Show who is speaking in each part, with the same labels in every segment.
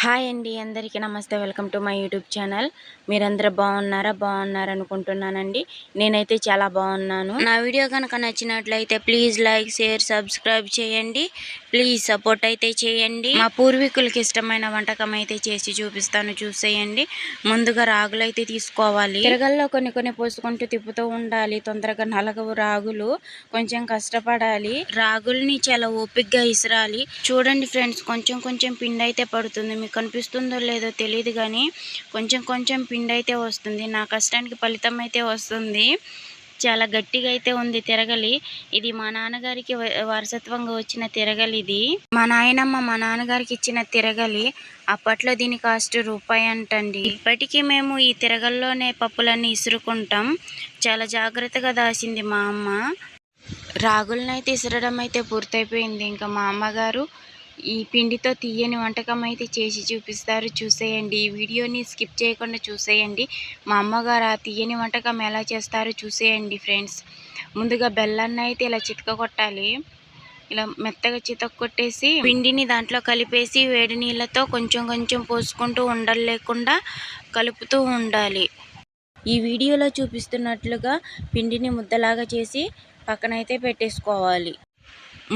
Speaker 1: Hi అండి అందరికీ నమస్తే. Welcome to my YouTube channel. మీరందరూ బాగున్నారా? బాగున్నారు అనుకుంటున్నానండి నేనైతే చాలా బాగున్నాను. నా వీడియో కనుక నచ్చినట్లయితే ప్లీజ్ లైక్ షేర్ సబ్స్క్రైబ్ చేయండి. ప్లీజ్ సపోర్ట్ అయితే చేయండి. మా పూర్వీకులకి ఇష్టమైన వంటకం అయితే చేసి చూపిస్తాను. చూసేయండి. ముందుగా రాగులు అయితే తీసుకోవాలి. తిరగల్లో కొన్ని కొన్ని పోసుకుంటూ తిప్పుతూ ఉండాలి. తొందరగా నలగవు రాగులు. కొంచెం కష్టపడాలి. రాగుల్ని చాలా ఓపిగ్గా ఇసరాలి. చూడండి ఫ్రెండ్స్ కొంచెం కొంచెం పిండి అయితే పడుతుంది. మీకు కనిపిస్తుందో లేదో తెలియదు కానీ కొంచెం కొంచెం పిండి అయితే వస్తుంది. నా కష్టానికి ఫలితం అయితే వస్తుంది. చాలా గట్టిగా అయితే ఉంది తిరగలి. ఇది మా నాన్నగారికి వ- వారసత్వంగా వచ్చిన తిరగలి ఇది. మా నాయనమ్మ మా నాన్నగారికి ఇచ్చిన తిరగలి. అప్పట్లో దీని కాస్ట్ రూపాయి అంటండి. ఇప్పటికీ మేము ఈ తిరగల్లోనే పప్పులన్నీ ఇసురుకుంటాం. చాలా జాగ్రత్తగా దాసింది మా అమ్మ. రాగులనైతే ఇసరడం అయితే పూర్తయిపోయింది. ఇంకా మా అమ్మగారు ఈ పిండితో తీయని వంటకం అయితే చేసి చూపిస్తారు. చూసేయండి. ఈ వీడియోని స్కిప్ చేయకుండా చూసేయండి. మా అమ్మగారు ఆ తీయని వంటకం ఎలా చేస్తారో చూసేయండి ఫ్రెండ్స్. ముందుగా బెల్లాన్ని అయితే ఇలా చితక కొట్టాలి. ఇలా మెత్తగా చితక కొట్టేసి పిండిని దాంట్లో కలిపేసి వేడి నీళ్ళతో కొంచెం కొంచెం పోసుకుంటూ ఉండలు లేకుండా కలుపుతూ ఉండాలి. ఈ వీడియోలో చూపిస్తున్నట్లుగా పిండిని ముద్దలాగా చేసి పక్కనైతే పెట్టేసుకోవాలి.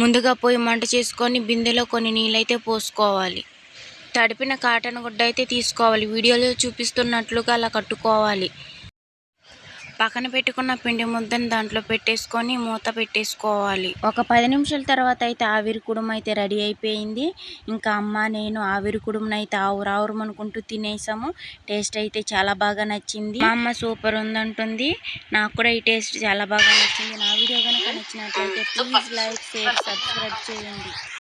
Speaker 1: ముందుగా పోయి మంట చేసుకొని బిందెలో కొన్ని నీళ్ళైతే పోసుకోవాలి. తడిపిన కాటన్ గుడ్డ అయితే తీసుకోవాలి. వీడియోలో చూపిస్తున్నట్లుగా అలా కట్టుకోవాలి. పక్కన పెట్టుకున్న పిండి ముద్దని దాంట్లో పెట్టేసుకొని మూత పెట్టేసుకోవాలి. ఒక పది నిమిషాల తర్వాత అయితే ఆవిరి కుడుమ అయితే రెడీ అయిపోయింది. ఇంకా అమ్మ నేను ఆవిరి కుడుమను అయితే ఆవురావురం అనుకుంటూ తినేసాము. టేస్ట్ అయితే చాలా బాగా నచ్చింది. మా అమ్మ సూపర్ ఉందంటుంది. నాకు కూడా ఈ టేస్ట్ చాలా బాగా నచ్చింది. వీడియో కనుక నచ్చినట్లయితే ప్లీజ్ లైక్ షేర్ సబ్స్క్రైబ్ చేయండి.